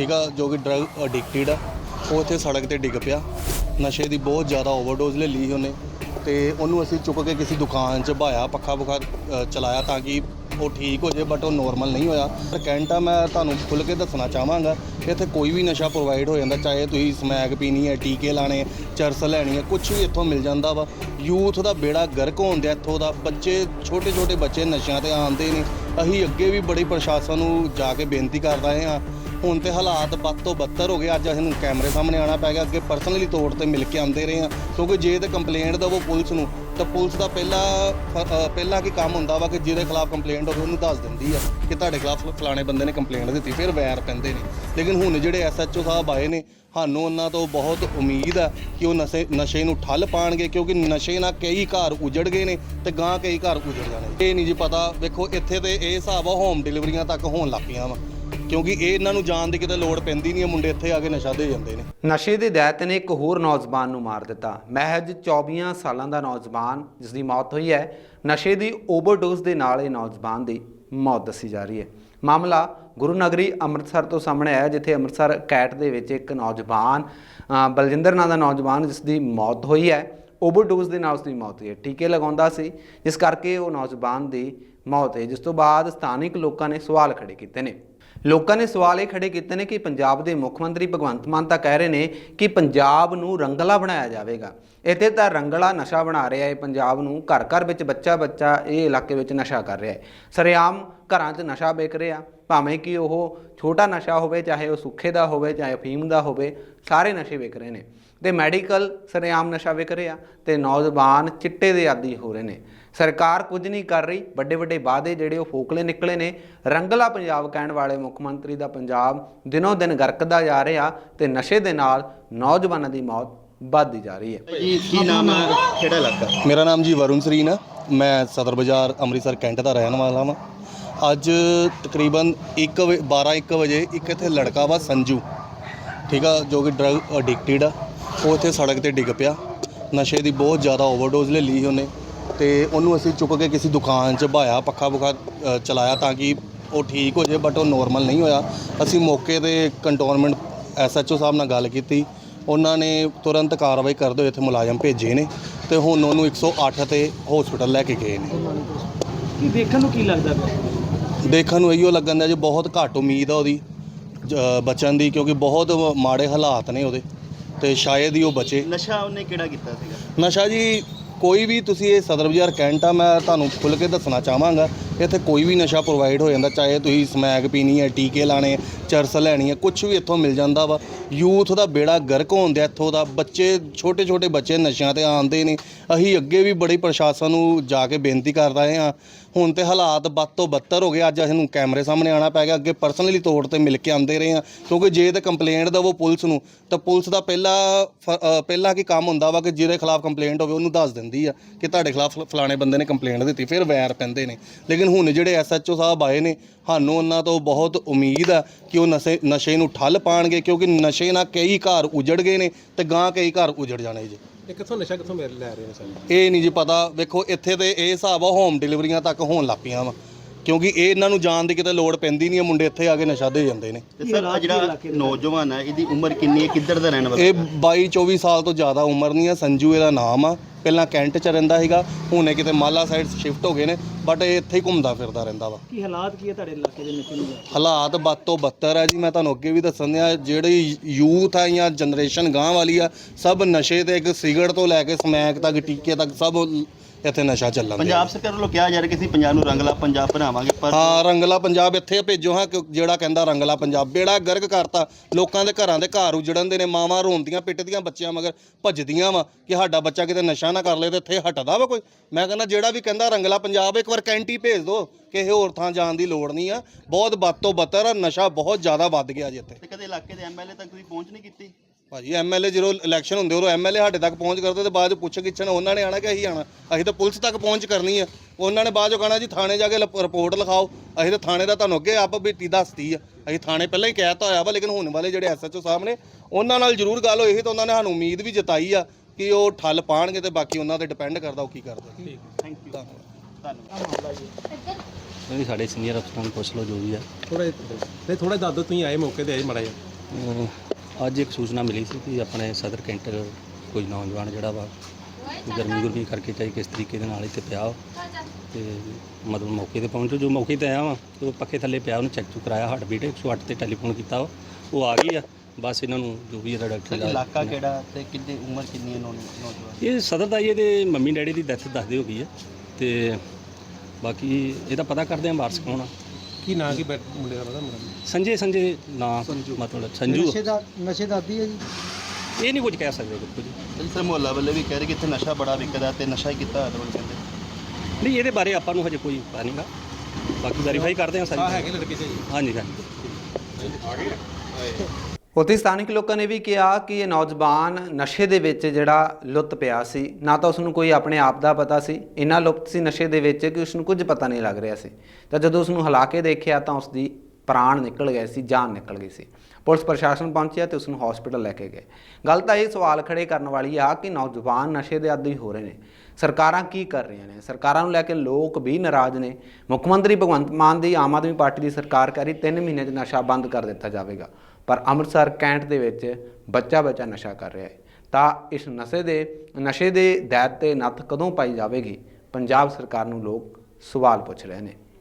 ਠੀਕ ਆ, ਜੋ ਕਿ ਡਰਗ ਐਡਿਕਟਡ ਆ, ਉਹ ਇੱਥੇ ਸੜਕ ਤੇ ਡਿੱਗ ਪਿਆ। ਨਸ਼ੇ ਦੀ ਬਹੁਤ ਜ਼ਿਆਦਾ ਓਵਰਡੋਜ਼ ਲੈ ਲਈ ਉਹਨੇ। ਤੇ ਉਹਨੂੰ ਅਸੀਂ ਚੁੱਕ ਕੇ ਕਿਸੇ ਦੁਕਾਨ 'ਚ ਭਾਇਆ, ਪੱਖਾ ਪੁਖਾ ਚਲਾਇਆ ਤਾਂ ਕਿ ਉਹ ਠੀਕ ਹੋ ਜੇ ਬਟ ਉਹ ਨੋਰਮਲ ਨਹੀਂ ਹੋਇਆ। ਪਰ ਕੈਂਟਾ ਮੈਂ ਤੁਹਾਨੂੰ ਖੁੱਲ ਕੇ ਦੱਸਣਾ ਚਾਹਾਂਗਾ ਕਿ ਇੱਥੇ ਕੋਈ ਵੀ ਨਸ਼ਾ ਪ੍ਰੋਵਾਈਡ ਹੋ ਜਾਂਦਾ, ਚਾਹੇ ਤੁਸੀਂ ਸਮੈਕ ਪੀਣੀ ਹੈ, ਟੀਕੇ ਲਾਣੇ ਚਰਸ ਲੈਣੀ ਹੈ ਕੁਝ ਵੀ ਇੱਥੋਂ ਮਿਲ ਜਾਂਦਾ ਵਾ। ਯੂਥ ਦਾ ਬੇੜਾ ਗਰਕ ਹੋਣ ਦਿਆ ਇੱਥੋਂ ਦਾ। ਬੱਚੇ ਛੋਟੇ ਛੋਟੇ ਬੱਚੇ ਨਸ਼ਿਆਂ ਤੇ ਆਉਂਦੇ ਨੇ। ਅਸੀਂ ਅੱਗੇ ਵੀ ਬੜੀ ਪ੍ਰਸ਼ਾਸਨ ਨੂੰ ਜਾ ਕੇ ਬੇਨਤੀ ਕਰ ਰਹੇ ਹਾਂ ਹੁਣ ਤੇ ਹਾਲਾਤ ਵੱਧ ਤੋਂ ਬੱਤਰ ਹੋ ਗਏ। ਅੱਜ ਅਸੀਂ ਨੂੰ ਕੈਮਰੇ ਸਾਹਮਣੇ ਆਣਾ ਪੈ ਗਿਆ। ਅੱਗੇ ਪਰਸਨਲੀ ਤੌਰ ਤੇ ਮਿਲ ਕੇ ਆਉਂਦੇ ਰਹੇ ਆ ਕਿਉਂਕਿ ਜੇ ਤੇ ਕੰਪਲੇਂਟ ਦਵੋ ਪੁਲਿਸ ਨੂੰ ਤਾਂ ਪੁਲਿਸ ਦਾ ਪਹਿਲਾ ਫ- ਅ, ਪਹਿਲਾ ਕੀ ਕੰਮ ਹੁੰਦਾ ਵਾ ਕਿ ਜਿਹਦੇ ਖਿਲਾਫ ਕੰਪਲੇਂਟ ਹੋਵੇ ਉਹਨੂੰ ਦੱਸ ਦਿੰਦੀ ਆ ਕਿ ਤੁਹਾਡੇ ਖਿਲਾਫ ਫਲਾਣੇ ਬੰਦੇ ਨੇ ਕੰਪਲੇਂਟ ਦਿੱਤੀ। ਫਿਰ ਵੈਰ ਪੈਂਦੇ ਨੇ। ਲੇਕਿਨ ਹੁਣ ਜਿਹੜੇ ਐਸਐਚਓ ਸਾਹਿਬ ਆਏ ਨੇ ਸਾਨੂੰ ਉਹਨਾਂ ਤੋਂ ਬਹੁਤ ਉਮੀਦ ਆ ਕਿ ਉਹ ਨਸ਼ੇ ਨਸ਼ੇ ਨੂੰ ਠੱਲ ਪਾਣਗੇ ਕਿਉਂਕਿ ਨਸ਼ੇ ਨਾਲ ਕਈ ਘਰ ਉਜੜ ਗਏ ਨੇ ਤੇ ਗਾਂ ਕਈ ਘਰ ਉਜੜ ਜਾਣੇ ਇਹ ਨਹੀਂ ਜੀ ਪਤਾ। ਵੇਖੋ ਇੱਥੇ ਤੇ ਇਹ ਹਿਸਾਬ ਆ ਹੋਮ ਡਿਲੀਵਰੀਆਂ ਤੱਕ ਹੋਣ ਲੱਗ ਪਈਆਂ ਵਾ। ਕਿਉਂਕਿ ਇਹ ਇਹਨਾਂ ਨੂੰ ਜਾਣ ਦੀ ਕਿਤੇ ਲੋੜ ਪੈਂਦੀ ਨਹੀਂ ਹੈ ਮੁੰਡੇ ਇੱਥੇ ਆ ਕੇ ਨਸ਼ਾ ਦੇ ਜਾਂਦੇ ਨੇ। ਨਸ਼ੇ ਦੇ ਦੈਤ ਨੇ ਇੱਕ ਹੋਰ ਨੌਜਵਾਨ ਨੂੰ ਮਾਰ ਦਿੱਤਾ। ਮਹਿਜ 24 ਸਾਲਾਂ ਦਾ ਨੌਜਵਾਨ ਜਿਸ ਦੀ ਮੌਤ ਹੋਈ ਹੈ, ਨਸ਼ੇ ਦੀ ਓਵਰਡੋਜ਼ ਦੇ ਨਾਲ ਇਹ ਨੌਜਵਾਨ ਦੀ ਮੌਤ ਦੱਸੀ ਜਾ ਰਹੀ ਹੈ। ਮਾਮਲਾ ਗੁਰੂ ਨਗਰੀ ਅੰਮ੍ਰਿਤਸਰ ਤੋਂ ਸਾਹਮਣੇ ਆਇਆ, ਜਿੱਥੇ ਅੰਮ੍ਰਿਤਸਰ ਕੈਟ ਦੇ ਵਿੱਚ ਇੱਕ ਨੌਜਵਾਨ ਬਲਜਿੰਦਰ ਨਾਂ ਦਾ ਨੌਜਵਾਨ ਜਿਸ ਦੀ ਮੌਤ ਹੋਈ ਹੈ। ਓਵਰਡੋਜ਼ ਦੇ ਨਾਲ ਉਸ ਦੀ ਮੌਤ ਹੋਈ ਹੈ। ਟੀਕੇ ਲਗਾਉਂਦਾ ਸੀ। ਜਿਸ ਕਰਕੇ ਉਹ ਨੌਜਵਾਨ ਦੀ ਮੌਤ ਹੋਈ। ਜਿਸ ਤੋਂ ਬਾਅਦ ਸਥਾਨਿਕ ਲੋਕਾਂ ਨੇ ਸਵਾਲ ਖੜੇ ਕੀਤੇ ਨੇ। ਲੋਕਾਂ ਨੇ ਸਵਾਲ ਇਹ ਖੜੇ ਕੀਤੇ ਨੇ ਕਿ ਪੰਜਾਬ ਦੇ ਮੁੱਖ ਮੰਤਰੀ ਭਗਵੰਤ ਮਾਨ ਤਾਂ ਕਹਿ ਰਹੇ ਨੇ ਕਿ ਪੰਜਾਬ ਨੂੰ ਰੰਗਲਾ ਬਣਾਇਆ ਜਾਵੇਗਾ। ਇੱਥੇ ਤਾਂ ਰੰਗਲਾ ਨਸ਼ਾ ਬਣਾ ਰਿਹਾ ਹੈ, ਪੰਜਾਬ ਨੂੰ ਘਰ ਘਰ ਵਿੱਚ ਬੱਚਾ ਬੱਚਾ ਇਹ ਇਲਾਕੇ ਵਿੱਚ ਨਸ਼ਾ ਕਰ ਰਿਹਾ ਹੈ। ਸਰਿਆਮ ਘਰਾਂ 'ਚ ਨਸ਼ਾ ਵੇਚ ਰਿਹਾ ਭਾਵੇਂ ਕਿ ਉਹ ਛੋਟਾ ਨਸ਼ਾ ਹੋਵੇ ਚਾਹੇ ਉਹ ਸੁੱਖੇ ਦਾ ਹੋਵੇ ਚਾਹੇ ਅਫੀਮ ਦਾ ਹੋਵੇ ਸਾਰੇ ਨਸ਼ੇ ਵਿਕ ਰਹੇ ਨੇ। ਤੇ ਮੈਡੀਕਲ ਸਰੇਆਮ ਨਸ਼ਾ ਵਿਕ ਰਿਹਾ ਤੇ ਨੌਜਵਾਨ ਚਿੱਟੇ ਦੇ ਆਦੀ ਹੋ ਰਹੇ ਨੇ। ਸਰਕਾਰ ਕੁਝ ਨਹੀਂ ਕਰ ਰਹੀ ਵੱਡੇ ਵੱਡੇ ਵਾਅਦੇ ਜਿਹੜੇ ਉਹ ਫੋਕਲੇ ਨਿਕਲੇ ਨੇ। ਰੰਗਲਾ ਪੰਜਾਬ ਕਹਿਣ ਵਾਲੇ ਮੁੱਖ ਮੰਤਰੀ ਦਾ ਪੰਜਾਬ ਦਿਨੋਂ ਦਿਨ ਗਰਕਦਾ ਜਾ ਰਿਹਾ ਤੇ ਨਸ਼ੇ ਦੇ ਨਾਲ ਨੌਜਵਾਨਾਂ ਦੀ ਮੌਤ ਵੱਧਦੀ ਜਾ ਰਹੀ ਹੈ। ਜੀ ਕੀ ਨਾਮ ਹੈ? ਕਿਹੜਾ ਇਲਾਕਾ? ਮੇਰਾ ਨਾਮ ਜੀ ਵਰੁਣ ਸਰੀਨ ਆ ਮੈਂ ਸਦਰ ਬਾਜ਼ਾਰ ਅੰਮ੍ਰਿਤਸਰ ਕੈਂਟ ਦਾ ਰਹਿਣ ਵਾਲਾ ਹਾਂ ਅੱਜ ਤਕਰੀਬਨ 1 12 1 ਵਜੇ ਇੱਕ ਇੱਥੇ ਲੜਕਾ ਵਾ ਸੰਜੂ, ਠੀਕ ਆ, ਜੋ ਕਿ ਡਰਗ ਐਡਿਕਟਡ ਆ, ਉਹ ਇੱਥੇ ਸੜਕ ਤੇ ਡਿੱਗ ਪਿਆ। ਨਸ਼ੇ ਦੀ ਬਹੁਤ ਜ਼ਿਆਦਾ ਓਵਰਡੋਜ਼ ਲੈ ਲਈ ਉਹਨੇ ਤੇ ਉਹਨੂੰ ਅਸੀਂ ਚੁੱਕ ਕੇ ਕਿਸੇ ਦੁਕਾਨ 'ਚ ਭਾਇਆ, ਪੱਖਾ ਪੁਖਾ ਚਲਾਇਆ ਤਾਂ ਕਿ ਉਹ ਠੀਕ ਹੋ ਜੇ ਬਟ ਉਹ ਨੋਰਮਲ ਨਹੀਂ ਹੋਇਆ। ਅਸੀਂ ਮੌਕੇ ਤੇ ਕੰਟੋਨਮੈਂਟ ਐਸਐਚਓ ਸਾਹਿਬ ਨਾਲ ਗੱਲ ਕੀਤੀ। ਉਹਨਾਂ ਨੇ ਤੁਰੰਤ ਕਾਰਵਾਈ ਕਰਦੇ ਹੋਏ ਇੱਥੇ ਮੁਲਾਜ਼ਮ ਭੇਜੇ ਨੇ ਤੇ ਹੁਣ ਉਹਨੂੰ 108 ਤੇ ਹਸਪੀਟਲ ਲੈ ਕੇ ਗਏ ਨੇ। ਦੇਖਣ ਨੂੰ ਕੀ ਲੱਗਦਾ ਦੇਖਣ ਨੂੰ ਇਹੋ ਲੱਗਣ ਦਾ ਜੀ ਬਹੁਤ ਘੱਟ ਉਮੀਦ ਆ ਉਹਦੀ ਬਚਣ ਦੀ ਕਿਉਂਕਿ ਬਹੁਤ ਮਾੜੇ ਹਾਲਾਤ ਨੇ ਉਹਦੇ ਤੇ ਸ਼ਾਇਦ ਹੀ ਉਹ ਬਚੇ। ਨਸ਼ਾ ਉਹਨੇ ਕਿਹੜਾ ਕੀਤਾ ਸੀਗਾ? ਨਸ਼ਾ ਜੀ ਕੋਈ ਵੀ ਤੁਸੀਂ ਇਹ ਸਦਰ ਬਾਜ਼ਾਰ ਕੈਂਟ ਆ ਮੈਂ ਤੁਹਾਨੂੰ ਖੁੱਲ ਕੇ ਦੱਸਣਾ ਚਾਹਾਂਗਾ। ਇੱਥੇ ਕੋਈ ਵੀ ਨਸ਼ਾ ਪ੍ਰੋਵਾਈਡ ਹੋ ਜਾਂਦਾ ਚਾਹੇ ਤੁਸੀਂ ਸਮੈਕ ਪੀਣੀ ਹੈ ਟੀਕੇ ਲਾਣੇ ਚਰਸ ਲੈਣੀ ਹੈ ਕੁਝ ਵੀ ਇੱਥੋਂ ਮਿਲ ਜਾਂਦਾ ਵਾ। ਯੂਥ ਦਾ ਬੇੜਾ ਗਰਕ ਹੋਣ ਦਿਆ ਇੱਥੋਂ ਦਾ ਬੱਚੇ ਛੋਟੇ ਛੋਟੇ ਬੱਚੇ ਨਸ਼ਿਆਂ ਤੇ ਆਉਂਦੇ ਨੇ। ਅਸੀਂ ਅੱਗੇ ਵੀ ਬੜੀ ਪ੍ਰਸ਼ਾਸਨ ਨੂੰ ਜਾ ਕੇ ਬੇਨਤੀ ਕਰ ਰਹੇ ਹਾਂ। ਹੁਣ ਤੇ ਹਾਲਾਤ ਵੱਧ ਤੋਂ ਬੱਤਰ ਹੋ ਗਏ ਅੱਜ ਅਸੀਂ ਕੈਮਰੇ ਸਾਹਮਣੇ ਆਣਾ ਪੈ ਗਿਆ। ਅੱਗੇ ਪਰਸਨਲੀ ਤੌਰ ਤੇ ਮਿਲ ਕੇ ਆਉਂਦੇ ਰਹੇ ਹਾਂ ਕਿਉਂਕਿ ਜੇ ਤੇ ਕੰਪਲੇਂਟ ਦਵੋ ਪੁਲਿਸ ਨੂੰ ਤਾਂ ਪੁਲਿਸ ਦਾ ਪਹਿਲਾ ਫ- ਅ, ਪਹਿਲਾ ਕੀ ਕੰਮ ਹੁੰਦਾ ਵਾ ਕਿ ਜਿਹਦੇ ਖਿਲਾਫ ਕੰਪਲੇਂਟ ਹੋਵੇ ਉਹਨੂੰ ਦੱਸ ਦਿੰਦੀ ਆ ਕਿ ਤੁਹਾਡੇ ਖਿਲਾਫ ਫਲਾਣੇ ਬੰਦੇ ਨੇ ਕੰਪਲੇਂਟ ਦਿੱਤੀ ਫਿਰ ਵੈਰ ਪੈਂਦੇ ਨੇ। ਲੇਕਿਨ ਹੁਣ ਜਿਹੜੇ ਐਸਐਚਓ ਸਾਹਿਬ ਆਏ ਨੇ ਸਾਨੂੰ ਉਹਨਾਂ ਤੋਂ ਬਹੁਤ ਉਮੀਦ ਆ ਕਿ ਉਹ ਨਸ਼ੇ ਨਸ਼ੇ ਨੂੰ ਠੱਲ ਪਾਣਗੇ ਕਿਉਂਕਿ ਨਸ਼ੇ ਨਾਲ ਕਈ ਘਰ ਉਜੜ ਗਏ ਨੇ ਤੇ ਗਾਂ ਕਈ ਘਰ ਉਜੜ ਜਾਣੇ ਜੀ। ਇਹ ਕਿੱਥੋਂ ਨਸ਼ਾ ਕਿੱਥੋਂ ਮਿਲ ਲੈ ਰਹੇ ਨੇ ਸਾਨੂੰ? ਇਹ ਨਹੀਂ ਜੀ ਪਤਾ। ਵੇਖੋ ਇੱਥੇ ਤੇ ਇਹ ਹਿਸਾਬ ਆ ਹੋਮ ਡਿਲੀਵਰੀਆਂ ਤੱਕ ਹੋਣ ਲੱਗ ਪਈਆਂ ਵਾ। ਕਿਉਂਕਿ ਇਹ ਇਹਨਾਂ ਨੂੰ ਜਾਣ ਦੀ ਕਿਤੇ ਲੋੜ ਪੈਂਦੀ ਨਹੀਂ ਹੈ ਮੁੰਡੇ ਇੱਥੇ ਆ ਕੇ ਨਸ਼ਾ ਦੇ ਜਾਂਦੇ ਨੇ। ਤੇ ਸਰ ਆਹ ਜਿਹੜਾ ਨੌਜਵਾਨ ਹੈ ਇਹਦੀ ਉਮਰ ਕਿੰਨੀ ਹੈ? ਕਿੱਧਰ ਦਾ ਰਹਿਣ ਵਾਲਾ? ਇਹ 22 24 ਸਾਲ ਤੋਂ ਜ਼ਿਆਦਾ ਉਮਰ ਨਹੀਂ ਹੈ ਸੰਜੂ ਇਹਦਾ ਨਾਮ ਆ। ਪਹਿਲਾਂ ਕੈਂਟ ਚ ਰਹਿੰਦਾ ਸੀਗਾ ਹੁਣੇ ਕਿਤੇ ਮਾਲਾ ਸਾਈਡ ਸ਼ਿਫਟ ਹੋ ਗਏ ਨੇ ਬਟ ਇਹ ਇੱਥੇ ਹੀ ਘੁੰਮਦਾ ਫਿਰਦਾ ਰਹਿੰਦਾ ਵਾ। ਕੀ ਹਾਲਾਤ ਕੀ ਹੈ ਤੁਹਾਡੇ ਇਲਾਕੇ ਦੇ ਨਸ਼ੇ ਨੂੰ ਹਾਲਾਤ ਵੱਧ ਤੋਂ ਬੱਤਰ ਹੈ ਜੀ ਮੈਂ ਤੁਹਾਨੂੰ ਅੱਗੇ ਵੀ ਦੱਸਣ ਦਿਆਂ ਜਿਹੜੀ ਯੂਥ ਆ ਜਾਂ ਜਨਰੇਸ਼ਨ ਗਾਂ ਵਾਲੀ ਆ ਸਭ ਨਸ਼ੇ ਤੇ ਇੱਕ ਸਿਗਰਟ ਤੋਂ ਲੈ ਕੇ ਸਮੈਕ ਤੱਕ ਟੀਕੇ ਤੱਕ ਸਭ ਇੱਥੇ ਨਸ਼ਾ ਚੱਲਣ ਦਿਆ ਪੰਜਾਬ ਸਰਕਾਰ ਵੱਲੋਂ ਕਿਹਾ ਜਾ ਰਿਹਾ ਕਿ ਅਸੀਂ ਪੰਜਾਬ ਨੂੰ ਰੰਗਲਾ ਪੰਜਾਬ ਬਣਾਵਾਂਗੇ ਪਰ ਹਾਂ ਰੰਗਲਾ ਪੰਜਾਬ ਇੱਥੇ ਭੇਜੋ ਹਾਂ ਕਿ ਜਿਹੜਾ ਕਹਿੰਦਾ ਰੰਗਲਾ ਪੰਜਾਬ। ਬੇੜਾ ਗਰਕ ਕਰਤਾ। ਲੋਕਾਂ ਦੇ ਘਰਾਂ ਦੇ ਘਰ ਉਜੜਨ ਦੇ ਨੇ ਮਾਵਾਂ ਰੋਂਦੀਆਂ ਪਿੱਟਦੀਆਂ ਬੱਚਿਆਂ ਮਗਰ ਭੱਜਦੀਆਂ ਵਾ ਕਿ ਸਾਡਾ ਬੱਚਾ ਕਿਤੇ ਨਸ਼ਾ ਨਾ ਕਰ ਲੇ ਤੇ ਇੱਥੇ ਹਟਦਾ ਵਾ ਕੋਈ। ਮੈਂ ਕਹਿੰਦਾ ਜਿਹੜਾ ਵੀ ਕਹਿੰਦਾ ਰੰਗਲਾ ਪੰਜਾਬ ਇੱਕ ਵਾਰ ਕੈਂਟੀ ਭੇਜ ਦਿਓ ਕਿਸੇ ਹੋਰ ਥਾਂ ਜਾਣ ਦੀ ਲੋੜ ਨਹੀਂ ਆ। ਬਹੁਤ ਵੱਧ ਤੋਂ ਬੱਤਰ ਨਸ਼ਾ ਬਹੁਤ ਜ਼ਿਆਦਾ ਵੱਧ ਗਿਆ ਜੀ ਇੱਥੇ। ਤੇ ਕਦੇ ਇਲਾਕੇ ਦੇ ਐਮਐਲਏ ਤੱਕ ਤੁਸੀਂ ਪਹੁੰਚ ਨਹੀਂ ਕੀਤੀ? ਭਾਜੀ ਐਮਐਲਏ ਜਦੋਂ ਇਲੈਕਸ਼ਨ ਹੁੰਦੇ ਉਦੋਂ ਐਮਐਲਏ ਸਾਡੇ ਤੱਕ ਪਹੁੰਚ ਕਰਦੇ ਤੇ ਬਾਅਦ 'ਚ ਪੁੱਛ ਗਿੱਛਣ ਉਹਨਾਂ ਨੇ ਆਣਾ ਕਿ ਅਸੀਂ ਆਣਾ? ਅਸੀਂ ਤਾਂ ਪੁਲਿਸ ਤੱਕ ਪਹੁੰਚ ਕਰਨੀ ਆ। ਉਹਨਾਂ ਨੇ ਬਾਅਦ 'ਚੋਂ ਕਹਣਾ ਜੀ ਥਾਣੇ ਜਾ ਕੇ ਲਪ- ਰਿਪੋਰਟ ਲਿਖਾਓ। ਅਸੀਂ ਤਾਂ ਥਾਣੇ ਦਾ ਤੁਹਾਨੂੰ ਅੱਗੇ ਆਪ ਬੀਤੀ ਦੱਸਤੀ ਆ। ਅਸੀਂ ਥਾਣੇ ਪਹਿਲਾਂ ਹੀ ਕਹਿਤਾ ਹੋਇਆ ਵਾ ਲੇਕਿਨ ਹੁਣ ਵਾਲੇ ਜਿਹੜੇ ਐਸਐਚਓ ਸਾਹਿਬ ਨੇ ਉਹਨਾਂ ਨਾਲ ਜ਼ਰੂਰ ਗੱਲ ਹੋਈ ਸੀ ਤਾਂ ਉਹਨਾਂ ਨੇ ਸਾਨੂੰ ਉਮੀਦ ਵੀ ਜਤਾਈ ਆ ਕਿ ਉਹ ਠੱਲ ਪਾਣਗੇ ਤੇ ਬਾਕੀ ਉਹਨਾਂ ਤੇ ਡਿਪੈਂਡ ਕਰਦਾ ਉਹ ਕੀ ਕਰਦੇ। ਥੈਂਕ ਯੂ ਨਹੀਂ ਸਾਡੇ ਸੀਨੀਅਰ ਅਫਸਰਾਂ ਨੂੰ ਪੁੱਛ ਲਓ ਜੋ ਵੀ ਹੈ ਥੋੜੇ ਨਹੀਂ ਥੋੜਾ ਦੱਸ ਦਿਓ ਤੁਸੀਂ ਆਏ ਮੌਕੇ ਤੇ ਆਏ ਮੜਾ ਜਿਹਾ। ਅੱਜ ਇੱਕ ਸੂਚਨਾ ਮਿਲੀ ਸੀ ਕਿ ਆਪਣੇ ਸਦਰ ਕੈਂਟ ਕੋਈ ਨੌਜਵਾਨ ਜਿਹੜਾ ਵਾ ਗਰਮੀ ਗੁਰਮੀ ਕਰਕੇ ਚਾਹੇ ਕਿਸ ਤਰੀਕੇ ਦੇ ਨਾਲ ਇੱਥੇ ਪਿਆ ਵਾ। ਤੇ ਮਤਲਬ ਮੌਕੇ ਤੇ ਪਹੁੰਚੋ ਜੋ ਮੌਕੇ ਤੇ ਆਇਆ ਵਾ ਉਹ ਪੱਖੇ ਥੱਲੇ ਪਿਆ ਉਹਨੂੰ ਚੈੱਕ ਚੁੱਕ ਕਰਾਇਆ ਹਾਰਟ ਬੀਟ 108 ਤੇ ਟੈਲੀਫੋਨ ਕੀਤਾ ਵਾ। ਉਹ ਆ ਗਈ ਆ ਬਸ ਇਹਨਾਂ ਨੂੰ ਜੋ ਵੀ ਇਹਦਾ ਡਾਕਟਰ ਇਲਾਕਾ ਕਿਹੜਾ ਤੇ ਕਿੰਨੀ ਉਮਰ ਕਿੰਨੀ ਹੈ ਨੌਜਵਾਨ? ਇਹ ਸਦਰ ਦਾ ਹੀ ਇਹਦੇ ਮੰਮੀ ਡੈਡੀ ਦੀ ਡੈਥ ਦੱਸਦੇ ਹੋ ਗਈ ਹੈ। ਤੇ ਬਾਕੀ ਇਹਦਾ ਪਤਾ ਕਰਦੇ ਆ ਵਾਰਸ ਕੌਣ ਆ। ਕੀ ਨਾਂ ਕੀ ਬੈ- ਮੁੰਡੇ ਦਾ ਪਤਾ ਮੁੰਡਾ? ਸੰਜੇ ਸੰਜੇ ਨਾਂ ਮਤਲਬ ਸੰਜੂ ਦਾ ਨਸ਼ੇ ਦਾ ਆਦੀ ਹੈ ਜੀ? ਇਹ ਨਹੀਂ ਕੁਝ ਕਹਿ ਸਕਦੇ ਦੇਖੋ ਜੀ। ਇਸ ਤਰ੍ਹਾਂ ਮੁਹੱਲਾ ਵਾਲੇ ਵੀ ਕਹਿ ਰਹੇ ਕਿ ਇੱਥੇ ਨਸ਼ਾ ਬੜਾ ਵਿਕਦਾ ਤੇ ਨਸ਼ਾ ਹੀ ਕੀਤਾ ਹੋਇਆ ਕਹਿੰਦੇ। ਨਹੀਂ ਇਹਦੇ ਬਾਰੇ ਆਪਾਂ ਨੂੰ ਹਜੇ ਕੋਈ ਪਤਾ ਨਹੀਂਗਾ। ਬਾਕੀ ਵੈਰੀਫਾਈ ਕਰਦੇ ਹਾਂ ਆ ਸਾਰੀ ਹੈਗੇ ਲੜਕੇ ਜੀ। ਹਾਂਜੀ ਹਾਂਜੀ। ਉੱਥੇ ਸਥਾਨਕ ਲੋਕਾਂ ਨੇ ਵੀ ਕਿਹਾ ਕਿ ਇਹ ਨੌਜਵਾਨ ਨਸ਼ੇ ਦੇ ਵਿੱਚ ਜਿਹੜਾ ਲੁੱਤ ਪਿਆ ਸੀ, ਨਾ ਤਾਂ ਉਸ ਨੂੰ ਕੋਈ ਆਪਣੇ ਆਪ ਦਾ ਪਤਾ ਸੀ, ਇੰਨਾ ਲੁਪਤ ਸੀ ਨਸ਼ੇ ਦੇ ਵਿੱਚ ਕਿ ਉਸ ਨੂੰ ਕੁਝ ਪਤਾ ਨਹੀਂ ਲੱਗ ਰਿਹਾ ਸੀ। ਤਾਂ ਜਦੋਂ ਉਸ ਨੂੰ ਹਿਲਾ ਕੇ ਦੇਖਿਆ ਤਾਂ ਉਸ ਦੀ ਪ੍ਰਾਣ ਨਿਕਲ ਗਏ ਸੀ, ਜਾਨ ਨਿਕਲ ਗਈ ਸੀ। ਪੁਲਿਸ ਪ੍ਰਸ਼ਾਸਨ ਪਹੁੰਚਿਆ ਤੇ ਉਸ ਨੂੰ ਹਸਪੀਟਲ ਲੈ ਕੇ ਗਏ। ਗੱਲ ਤਾਂ ਇਹ ਸਵਾਲ ਖੜੇ ਕਰਨ ਵਾਲੀ ਆ ਕਿ ਨੌਜਵਾਨ ਨਸ਼ੇ ਦੇ ਆਦੀ ਹੋ ਰਹੇ ਨੇ। ਸਰਕਾਰਾਂ ਕੀ ਕਰ ਰਹੀਆਂ ਨੇ? ਸਰਕਾਰਾਂ ਨੂੰ ਲੈ ਕੇ ਲੋਕ ਵੀ ਨਾਰਾਜ਼ ਨੇ। ਮੁੱਖ ਮੰਤਰੀ ਭਗਵੰਤ ਮਾਨ ਦੀ ਆਮ ਆਦਮੀ ਪਾਰਟੀ ਦੀ ਸਰਕਾਰ ਕਰੀ 3 ਮਹੀਨੇ 'ਚ ਨਸ਼ਾ ਬੰਦ ਕਰ ਦਿੱਤਾ ਜਾਵੇਗਾ। ਪਰ ਅੰਮ੍ਰਿਤਸਰ ਕੈਂਟ ਦੇ ਵਿੱਚ ਬੱਚਾ ਬੱਚਾ ਨਸ਼ਾ ਕਰ ਰਿਹਾ ਹੈ। ਤਾਂ ਇਸ ਨਸ਼ੇ ਦੇ ਨਸ਼ੇ ਦੇ ਦੈਤ ਤੇ ਨੱਥ ਕਦੋਂ ਪਾਈ ਜਾਵੇਗੀ? ਪੰਜਾਬ ਸਰਕਾਰ ਨੂੰ ਲੋਕ ਸਵਾਲ ਪੁੱਛ ਰਹੇ ਨੇ।